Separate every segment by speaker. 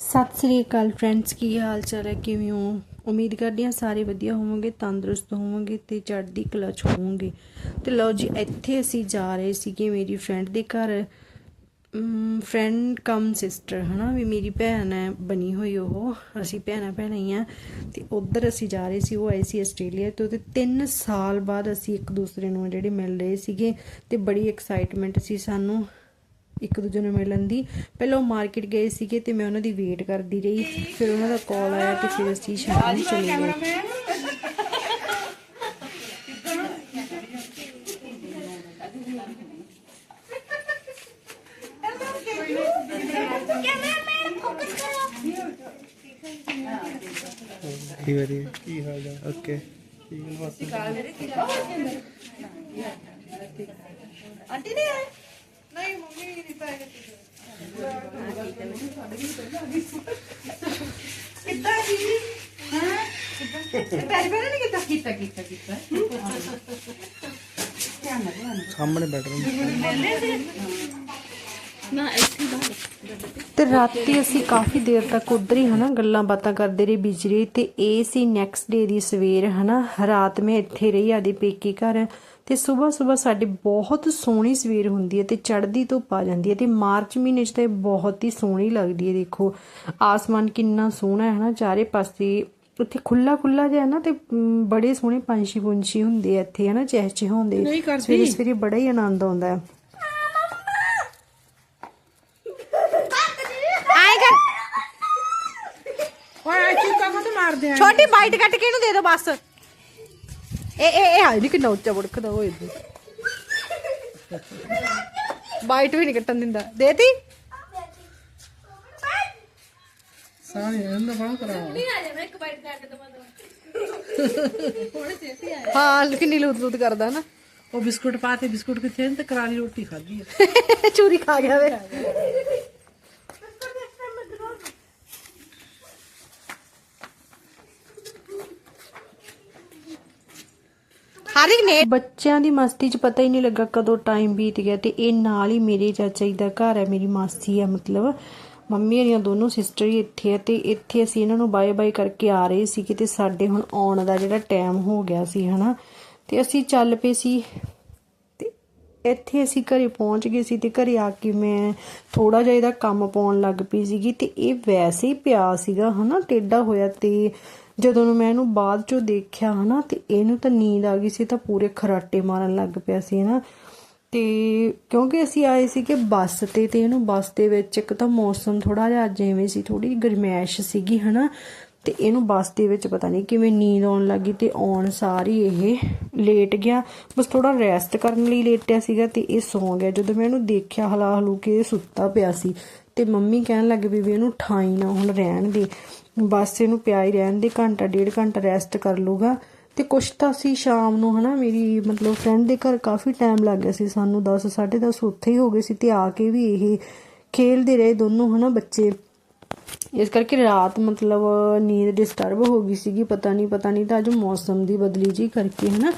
Speaker 1: ਸਤਿ ਸ੍ਰੀ ਅਕਾਲ ਫਰੈਂਡਸ ਕੀ ਹਾਲ ਚਾਲ ਹੈ? ਕਿਵੇਂ ਹੋ? ਉਮੀਦ ਕਰਦੀ ਹਾਂ ਸਾਰੇ ਵਧੀਆ ਹੋਵੋਗੇ, ਤੰਦਰੁਸਤ ਹੋਵੋਗੇ ਤੇ ਚੜ੍ਹਦੀ ਕਲਾ ਚ ਹੋਵੋਗੇ। ਤੇ ਲਓ ਜੀ, ਇੱਥੇ ਅਸੀਂ ਜਾ ਰਹੇ ਸੀਗੇ ਮੇਰੀ ਫਰੈਂਡ ਦੇ ਘਰ। ਫਰੈਂਡ ਕਮ ਸਿਸਟਰ ਹਨਾ? ਵੀ ਮੇਰੀ ਭੈਣ ਹੈ, ਬਣੀ ਹੋਈ ਉਹ। ਅਸੀਂ ਭੈਣਾਂ ਭੈਣਾਂ ਹੀ ਆ ਤੇ ਉਧਰ ਅਸੀਂ ਜਾ ਰਹੇ ਸੀ, ਉਹ ਆਈ ਸੀ ਆਸਟ੍ਰੇਲੀਆ ਤੋਂ ਤੇ 3 ਸਾਲ ਬਾਅਦ ਅਸੀਂ ਇੱਕ ਦੂਸਰੇ ਨੂੰ ਜਿਹੜੇ ਮਿਲ ਰਹੇ ਸੀਗੇ ਤੇ ਬੜੀ ਐਕਸਾਈਟਮੈਂਟ ਸੀ ਸਾਨੂੰ। ਇੱਕ ਦੂਜੇ ਨੂੰ ਮਿਲਣ ਦੀ ਪਹਿਲਾਂ ਉਹ ਮਾਰਕੀਟ ਗਏ ਸੀਗੇ ਤੇ ਮੈਂ ਉਹਨਾਂ ਦੀ ਵੇਟ ਕਰਦੀ ਰਹੀ ਫਿਰ ਉਹਨਾਂ ਦਾ ਕਾਲ ਆਇਆ ਤੇ ਫਿਰ ਅਸੀਂ ਸ਼ਾਮ ਨੂੰ ਚਲੇ ਗਏ
Speaker 2: ਕੀ ਵਾਰੀ ਕੀ ਹਾਲ ਹੈ ਓਕੇ
Speaker 3: ਆਂਟੀ ਨਹੀਂ ਆਏ ਨਹੀਂ ਮੰਮੀ ਨਹੀਂ ਪਾਏ ਕਿੱਦਾਂ ਜੀ? ਹਾਂ? ਪੈਰ ਪੈਰ ਨਹੀਂ ਕੀਤਾ ਕੀਤਾ ਕੀਤਾ। ਕੀਤਾ
Speaker 2: ਸਾਹਮਣੇ ਬੈਠ
Speaker 1: ਤੇ ਰਾਤੀ ਅਸੀਂ ਕਾਫੀ ਦੇਰ ਤੱਕ ਉਧਰ ਹੀ ਹਨਾ ਗੱਲਾਂ ਬਾਤਾਂ ਕਰਦੇ ਰਹੇ ਬਿਜ਼ੀ ਰਹੇ। ਤੇ ਇਹ ਸੀ ਨੈਕਸਟ ਡੇ ਦੀ ਸਵੇਰ ਹਨਾ। ਰਾਤ ਮੈਂ ਇੱਥੇ ਰਹੀ ਆਦੀ ਪੇਕੀ ਘਰ। ਤੇ ਸਵੇਰ ਸਵੇਰ ਸਾਡੀ ਬਹੁਤ ਸੋਹਣੀ ਸਵੇਰ ਹੁੰਦੀ ਹੈ ਤੇ ਚੜ੍ਹਦੀ ਧੁੱਪ ਆ ਜਾਂਦੀ ਹੈ ਤੇ ਮਾਰਚ ਮਹੀਨੇ 'ਚ ਤਾਂ ਬਹੁਤ ਹੀ ਸੋਹਣੀ ਲੱਗਦੀ ਹੈ ਦੇਖੋ। ਆਸਮਾਨ ਕਿੰਨਾ ਸੋਹਣਾ ਹੈ ਹਨਾ ਚਾਰੇ ਪਾਸੇ ਉੱਥੇ ਖੁੱਲਾ ਖੁੱਲਾ ਜਿਹਾ ਨਾ ਤੇ ਬੜੇ ਸੋਹਣੇ ਪੰਛੀ ਪੁੰਛੀ ਹੁੰਦੇ ਆ ਇੱਥੇ ਹਨਾ ਚਹਿ ਚਹਿ ਹੁੰਦੇ ਸਵੇਰੇ ਸਵੇਰੇ ਬੜਾ ਹੀ ਆਨੰਦ ਆਉਂਦਾ ਹੈ। ਛੋਟੀ ਬਾਈਟ ਕੱਟ ਕੇ ਇਹਨੂੰ ਦੇ ਦਿਓ ਬਸ। ਕਿੰਨਾ ਵੀ ਨਹੀਂ ਕੱਟਣ ਦਿੰਦਾ ਦੇਤੀ
Speaker 3: ਸਾਰੀ ਇਹਨਾਂ ਫੜਾ ਕਰਾ
Speaker 1: ਹਾਂ ਕਿੰਨੀ ਲੂਤ ਲੂਤ ਕਰਦਾ ਨਾ
Speaker 3: ਉਹ ਬਿਸਕੁਟ ਪਾਤੇ ਬਿਸਕੁਟ ਕਿੱਥੇ ਨੇ ਤੇ ਕਰਾਰੀ ਰੋਟੀ ਖਾਧੀ ਹੈ
Speaker 1: ਚੂਰੀ ਖਾ ਗਿਆ ਵੇ ਹਰ ਨੇ ਬੱਚਿਆਂ ਦੀ ਮਸਤੀ 'ਚ ਪਤਾ ਹੀ ਨਹੀਂ ਲੱਗਾ ਕਦੋਂ ਟਾਈਮ ਬੀਤ ਗਿਆ ਤੇ ਇਹ ਨਾਲ ਹੀ ਮੇਰੇ ਚਾਚਾ ਜੀ ਦਾ ਘਰ ਹੈ, ਮੇਰੀ ਮਾਸੀ ਹੈ, ਮਤਲਬ ਮੰਮੀ ਹਰੀਆਂ ਦੋਨੋਂ ਸਿਸਟਰ ਹੀ ਇੱਥੇ ਆ ਤੇ ਇੱਥੇ ਅਸੀਂ ਇਹਨਾਂ ਨੂੰ ਬਾਏ ਬਾਏ ਕਰਕੇ ਆ ਰਹੇ ਸੀ ਤੇ ਸਾਡੇ ਹੁਣ ਆਉਣ ਦਾ ਜਿਹੜਾ ਟਾਈਮ ਹੋ ਗਿਆ ਸੀ, ਹਨਾ? ਤੇ ਅਸੀਂ ਚੱਲ ਪਏ ਸੀ ਤੇ ਇੱਥੇ ਅਸੀਂ ਘਰੇ ਪਹੁੰਚ ਗਏ ਸੀ ਤੇ ਘਰੇ ਆ ਕੇ ਮੈਂ ਥੋੜਾ ਜਿਹਾ ਇਹਦਾ ਕੰਮ ਪਾਉਣ ਲੱਗ ਪਈ ਸੀਗੀ ਤੇ ਇਹ ਵੈਸੇ ਹੀ ਪਿਆ ਸੀਗਾ, ਹਨਾ? ਟੇਡਾ ਹੋਇਆ ਤੇ ਜਦੋਂ ਨੂੰ ਮੈਂ ਇਹਨੂੰ ਬਾਅਦ ਚੋਂ ਦੇਖਿਆ ਹਨਾ ਤੇ ਇਹਨੂੰ ਤਾਂ ਨੀਂਦ ਆ ਗਈ ਸੀ, ਤਾਂ ਪੂਰੇ ਖਰਾਟੇ ਮਾਰਨ ਲੱਗ ਪਿਆ ਸੀ, ਹਨਾ। ਤੇ ਕਿਉਂਕਿ ਅਸੀਂ ਆਏ ਸੀ ਕਿ ਬੱਸ ਤੇ ਤੇ ਇਹਨੂੰ ਬੱਸ ਦੇ ਵਿੱਚ ਇੱਕ ਤਾਂ ਮੌਸਮ ਥੋੜਾ ਜਿਹਾ ਜਿਵੇਂ ਸੀ ਥੋੜੀ ਗਰਮੈਸ਼ ਸੀਗੀ, ਹਨਾ। ਤੇ ਇਹਨੂੰ ਬੱਸ ਦੇ ਵਿੱਚ ਪਤਾ ਨਹੀਂ ਕਿਵੇਂ ਨੀਂਦ ਆਉਣ ਲੱਗੀ ਤੇ ਆਉਣ ਸਾਰੀ ਇਹ ਲੇਟ ਗਿਆ। ਬਸ ਥੋੜਾ ਰੈਸਟ ਕਰਨ ਲਈ ਲੇਟਿਆ ਸੀਗਾ, ਤੇ ਇਹ ਸੌਂ ਗਿਆ। ਜਦੋਂ ਮੈਂ ਇਹਨੂੰ ਦੇਖਿਆ ਹਲਾ ਹਲੂ ਕੇ ਸੁੱਤਾ ਪਿਆ ਸੀ, ਤੇ ਮੰਮੀ ਕਹਿਣ ਲੱਗ ਪਈ ਵੀ ਇਹਨੂੰ ਠਾਈ ਨਾ ਹੁਣ ਰਹਿਣ ਦੇ। ਬਸ ਇਹਨੂੰ ਪਿਆ ਹੀ ਰਹਿਣ ਦੇ, ਘੰਟਾ, ਡੇਢ ਘੰਟਾ ਰੈਸਟ ਕਰ ਲੂਗਾ ਤੇ ਕੁਛ ਤਾਂ ਅਸੀਂ ਸ਼ਾਮ ਨੂੰ ਹਨਾ, ਮੇਰੀ ਮਤਲਬ ਫਰੈਂਡ ਦੇ ਘਰ ਕਾਫੀ ਟਾਈਮ ਲੱਗ ਗਿਆ ਸੀ ਸਾਨੂੰ 10 10:30 ਉੱਥੇ ਹੀ ਹੋ ਗਏ ਸੀ ਤੇ ਆ ਕੇ ਵੀ ਇਹ ਖੇਲਦੇ ਰਹੇ ਦੋਨੋਂ ਹਨਾ ਬੱਚੇ। ਇਸ ਕਰਕੇ ਰਾਤ ਮਤਲਬ ਨੀਂਦ ਡਿਸਟਰਬ ਹੋ ਗਈ ਸੀਗੀ, ਪਤਾ ਨਹੀਂ ਪਤਾ ਨਹੀਂ ਤਾਂ ਅੱਜ ਮੌਸਮ ਦੀ ਬਦਲੀ ਜੀ ਕਰਕੇ ਹੈ ਨਾ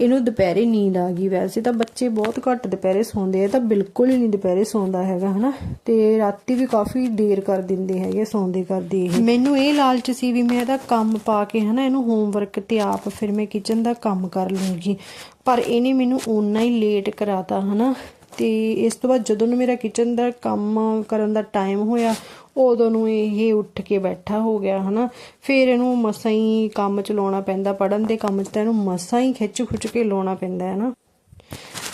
Speaker 1: ਇਹਨੂੰ ਦੁਪਹਿਰੇ ਨੀਂਦ ਆ ਗਈ ਵੈਸੇ ਤਾਂ ਬੱਚੇ ਬਹੁਤ ਘੱਟ ਦੁਪਹਿਰੇ ਸੌਂਦੇ ਆ ਤਾਂ ਬਿਲਕੁਲ ਹੀ ਨਹੀਂ ਦੁਪਹਿਰੇ ਸੌਂਦਾ ਹੈਗਾ ਹੈ ਨਾ ਤੇ ਰਾਤੀ ਵੀ ਕਾਫੀ ਦੇਰ ਕਰ ਦਿੰਦੇ ਹੈਗੇ ਸੌਂਦੇ ਕਰਦੇ ਇਹ। ਮੈਨੂੰ ਇਹ ਲਾਲਚ ਸੀ ਵੀ ਮੈਂ ਇਹਦਾ ਕੰਮ ਪਾ ਕੇ ਹੈ ਨਾ ਇਹਨੂੰ ਹੋਮਵਰਕ ਤੇ ਆਪ ਫਿਰ ਮੈਂ ਕਿਚਨ ਦਾ ਕੰਮ ਕਰ ਲੂੰਗੀ ਪਰ ਇਹਨੇ ਮੈਨੂੰ ਓਨਾ ਹੀ ਲੇਟ ਕਰਾਤਾ ਹਨਾ ਤੇ ਇਸ ਤੋਂ ਬਾਅਦ ਜਦੋਂ ਨੂੰ ਮੇਰਾ ਕਿਚਨ ਦਾ ਕੰਮ ਕਰਨ ਦਾ ਟਾਈਮ ਹੋਇਆ, ਉਦੋਂ ਨੂੰ ਇਹ ਉੱਠ ਕੇ ਬੈਠਾ ਹੋ ਗਿਆ, ਹਨਾ। ਫਿਰ ਇਹਨੂੰ ਮਸਾਂ ਹੀ ਕੰਮ ਚਲਾਉਣਾ ਪੈਂਦਾ ਪੜਨ ਦੇ ਕੰਮ 'ਚ ਤਾਂ ਇਹਨੂੰ ਮਸਾਂ ਹੀ ਖਿੱਚ ਖੁੱਚ ਕੇ ਲਾਉਣਾ ਪੈਂਦਾ ਹੈ ਨਾ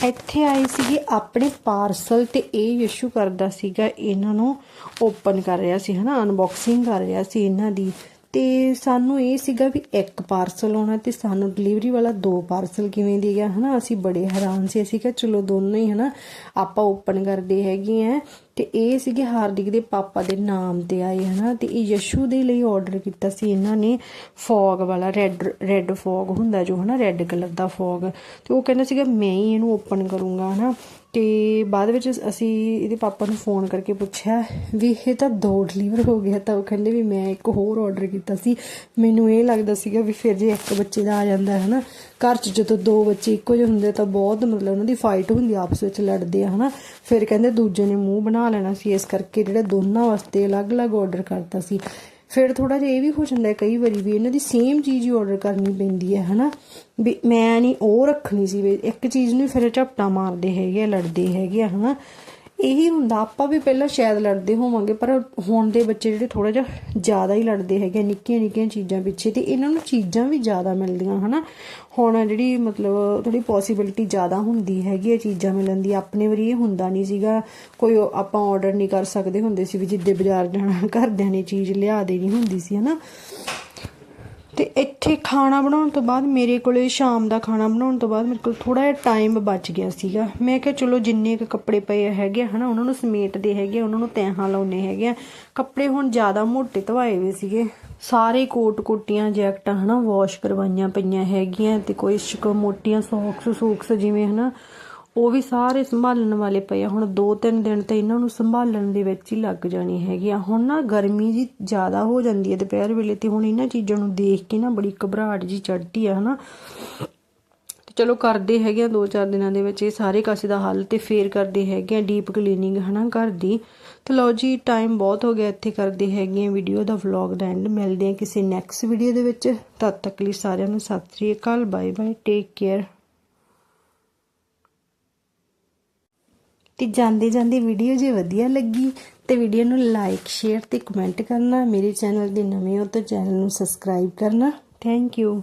Speaker 1: ਇੱਥੇ ਆਈ ਸੀਗੀ ਆਪਣੇ ਪਾਰਸਲ ਤੇ ਇਹ ਇਸ਼ੂ ਕਰਦਾ ਸੀਗਾ, ਇਹਨਾਂ ਨੂੰ ਓਪਨ ਕਰ ਰਿਹਾ ਸੀ, ਹਨਾ ਅਨਬਾਕਸਿੰਗ ਕਰ ਰਿਹਾ ਸੀ ਇਹਨਾਂ ਦੀ। ਤੇ ਸਾਨੂੰ ਇਹ ਸੀਗਾ ਵੀ ਇੱਕ ਪਾਰਸਲ ਆਉਣਾ ਤੇ ਸਾਨੂੰ ਡਿਲੀਵਰੀ ਵਾਲਾ ਦੋ ਪਾਰਸਲ ਕਿਵੇਂ ਦੇ ਗਿਆ, ਹਨਾ? ਅਸੀਂ ਬੜੇ ਹੈਰਾਨ ਸੀ, ਅਸੀਂ ਕਿਹਾ ਚਲੋ ਦੋਨੋਂ ਹੀ, ਹਨਾ? ਆਪਾਂ ਓਪਨ ਕਰਦੇ ਹੈਗੇ ਆ ਤੇ ਇਹ ਸੀਗੇ ਹਾਰਦਿਕ ਦੇ ਪਾਪਾ ਦੇ ਨਾਮ ਤੇ ਆਏ, ਹਨਾ? ਤੇ ਇਹ ਯਸ਼ੂ ਦੇ ਲਈ ਆਰਡਰ ਕੀਤਾ ਸੀ ਇਹਨਾਂ ਨੇ ਫੌਗ ਵਾਲਾ ਰੈੱਡ ਰੈੱਡ ਫੌਗ ਹੁੰਦਾ ਜੋ, ਹਨਾ? ਰੈੱਡ ਕਲਰ ਦਾ ਫੌਗ ਤੇ ਉਹ ਕਹਿੰਦਾ ਸੀਗਾ, ਮੈਂ ਹੀ ਇਹਨੂੰ ਓਪਨ ਕਰੂੰਗਾ, ਹਨਾ? ਤੇ ਬਾਅਦ ਵਿੱਚ ਅਸੀਂ ਇਹਦੇ ਪਾਪਾ ਨੂੰ ਫੋਨ ਕਰਕੇ ਪੁੱਛਿਆ ਵੀ ਇਹ ਤਾਂ ਦੋ ਡਿਲੀਵਰ ਹੋ ਗਿਆ ਤਾਂ ਉਹ ਕਹਿੰਦੇ ਵੀ ਮੈਂ ਇੱਕ ਹੋਰ ਆਰਡਰ ਕੀਤਾ ਸੀ। ਮੈਨੂੰ ਇਹ ਲੱਗਦਾ ਸੀਗਾ ਵੀ ਫਿਰ ਜੇ ਇੱਕ ਬੱਚੇ ਦਾ ਆ ਜਾਂਦਾ ਹੈ ਨਾ, ਘਰ 'ਚ ਜਦੋਂ ਦੋ ਬੱਚੇ ਇੱਕੋ ਜਿਹੇ ਹੁੰਦੇ ਤਾਂ ਬਹੁਤ ਮਤਲਬ ਉਹਨਾਂ ਦੀ ਫਾਈਟ ਹੁੰਦੀ ਆਪਸ ਵਿੱਚ ਲੜਦੇ ਆ, ਹਨਾ। ਫਿਰ ਕਹਿੰਦੇ ਦੂਜੇ ਨੇ ਮੂੰਹ ਬਣਾ ਲੈਣਾ ਸੀ, ਇਸ ਕਰਕੇ ਜਿਹੜਾ ਦੋਨਾਂ ਵਾਸਤੇ ਅਲੱਗ-ਅਲੱਗ ਆਰਡਰ ਕਰਤਾ ਸੀ। ਫਿਰ ਥੋੜਾ ਜਿਹਾ ਇਹ ਵੀ ਹੋ ਜਾਂਦਾ ਕਈ ਵਾਰੀ ਵੀ ਇਹਨਾਂ ਦੀ ਸੇਮ ਚੀਜ਼ ਹੀ ਆਰਡਰ ਕਰਨੀ ਪੈਂਦੀ ਹੈ ਹਨਾ? ਵੀ ਮੈਂ ਨਹੀਂ ਉਹ ਰੱਖਣੀ ਸੀ ਵੀ ਇੱਕ ਚੀਜ਼ ਨੂੰ ਫਿਰ ਝਪਟਾ ਮਾਰਦੇ ਹੈਗੇ ਆ, ਲੜਦੇ ਹੈਗੇ ਆ ਹਨਾ? ਇਹੀ ਹੁੰਦਾ, ਆਪਾਂ ਵੀ ਪਹਿਲਾਂ ਸ਼ਾਇਦ ਲੜਦੇ ਹੋਵਾਂਗੇ, ਪਰ ਹੁਣ ਦੇ ਬੱਚੇ ਜਿਹੜੇ ਥੋੜਾ ਜਿਹਾ ਜ਼ਿਆਦਾ ਹੀ ਲੜਦੇ ਹੈਗੇ ਆ, ਨਿੱਕੀਆਂ ਨਿੱਕੀਆਂ ਚੀਜ਼ਾਂ ਪਿੱਛੇ, ਤੇ ਇਹਨਾਂ ਨੂੰ ਚੀਜ਼ਾਂ ਵੀ ਜ਼ਿਆਦਾ ਮਿਲਦੀਆਂ, ਹਨਾ? ਹੁਣ ਜਿਹੜੀ ਮਤਲਬ ਥੋੜੀ ਪੋਸਿਬਿਲਿਟੀ ਜ਼ਿਆਦਾ ਹੁੰਦੀ ਹੈਗੀ ਆ, ਚੀਜ਼ਾਂ ਮਿਲਣ ਦੀ, ਆਪਣੇ ਵਾਰੀ ਇਹ ਹੁੰਦਾ ਨਹੀਂ ਸੀਗਾ, ਕੋਈ ਆਪਾਂ ਆਰਡਰ ਨਹੀਂ ਕਰ ਸਕਦੇ ਹੁੰਦੇ ਸੀ ਵੀ ਜਿੱਦੇ ਬਾਜ਼ਾਰ ਜਾਣਾ, ਘਰਦਿਆਂ ਨੇ ਚੀਜ਼ ਲਿਆ ਦੇਣੀ ਹੁੰਦੀ ਸੀ, ਹਨਾ? ਤੇ ਇੱਥੇ ਖਾਣਾ ਬਣਾਉਣ ਤੋਂ ਬਾਅਦ ਮੇਰੇ ਕੋਲੇ ਸ਼ਾਮ ਦਾ ਖਾਣਾ ਬਣਾਉਣ ਤੋਂ ਬਾਅਦ ਮੇਰੇ ਕੋਲ ਥੋੜਾ ਜਿਹਾ ਟਾਈਮ ਬਚ ਗਿਆ ਸੀਗਾ। ਮੈਂ ਕਿਹਾ ਚਲੋ ਜਿੰਨੇ ਕੁ ਕੱਪੜੇ ਪਏ ਹੈਗੇ ਆ, ਹਨਾ, ਉਹਨਾਂ ਨੂੰ ਸਮੇਟਦੇ ਹੈਗੇ ਉਹਨਾਂ ਨੂੰ ਤੈਹਾਂ ਲਾਉਣੇ ਹੈਗੇ ਆ। ਕੱਪੜੇ ਹੁਣ ਜ਼ਿਆਦਾ ਮੋਟੇ ਧਵਾਏ ਹੋਏ ਸੀਗੇ। ਸਾਰੇ ਕੋਟ ਕੋਟੀਆਂ ਜੈਕਟਾਂ, ਹਨਾ ਵਾਸ਼ ਕਰਵਾਈਆਂ ਪਈਆਂ ਹੈਗੀਆਂ ਤੇ ਕੋਈ ਸ਼ਕ ਮੋਟੀਆਂ ਸੌਕਸ ਸੂਕਸ ਜਿਵੇਂ, ਹਨਾ ਉਹ ਵੀ ਸਾਰੇ ਸੰਭਾਲਣ ਵਾਲੇ ਪਏ ਆ। ਹੁਣ 2-3 ਦਿਨ ਤੇ ਇਹਨਾਂ ਨੂੰ ਸੰਭਾਲਣ ਦੇ ਵਿੱਚ ਹੀ ਲੱਗ ਜਾਣੀ ਹੈਗੀ ਆ। ਹੁਣ ਨਾ ਗਰਮੀ ਜੀ ਜ਼ਿਆਦਾ ਹੋ ਜਾਂਦੀ ਹੈ ਦੁਪਹਿਰ ਵੇਲੇ ਤੇ ਹੁਣ ਇਹਨਾਂ ਚੀਜ਼ਾਂ ਨੂੰ ਦੇਖ ਕੇ ਨਾ ਬੜੀ ਘਬਰਾਹਟ ਜੀ ਚੜਦੀ ਆ, ਹਨਾ? ਤੇ ਚਲੋ ਕਰਦੇ ਹੈਗੇ ਆ 2-4 ਦਿਨਾਂ ਦੇ ਵਿੱਚ, ਇਹ ਸਾਰੇ ਕਾਸੇ ਦਾ ਹੱਲ ਤੇ ਫੇਰ ਕਰਦੇ ਹੈਗੇ ਆ ਡੀਪ ਕਲੀਨਿੰਗ, ਹਨਾ, ਘਰ ਦੀ। ਤੇ ਲਓ ਜੀ, ਟਾਈਮ ਬਹੁਤ ਹੋ ਗਿਆ ਇੱਥੇ ਕਰਦੇ ਹੈਗੇ ਆ ਵੀਡੀਓ ਦਾ ਵਲੌਗ ਦਾ ਐਂਡ। ਮਿਲਦੇ ਆ ਕਿਸੇ ਨੈਕਸਟ ਵੀਡੀਓ ਦੇ ਵਿੱਚ। ਤਦ ਤੱਕ ਲਈ ਸਾਰਿਆਂ ਨੂੰ ਸਤਿ ਸ੍ਰੀ ਅਕਾਲ ਬਾਏ ਬਾਏ ਟੇਕ ਕੇਅਰ। ਤੇ ਜਾਂਦੇ ਜਾਂਦੇ ਵੀਡੀਓ ਜੇ ਵਧੀਆ ਲੱਗੀ ਤੇ ਵੀਡੀਓ ਨੂੰ ਲਾਈਕ ਸ਼ੇਅਰ ਤੇ ਕਮੈਂਟ ਕਰਨਾ। ਮੇਰੇ ਚੈਨਲ ਦੇ ਨਵੇਂ ਹੋ ਤਾਂ ਚੈਨਲ ਨੂੰ ਸਬਸਕ੍ਰਾਈਬ ਕਰਨਾ। Thank you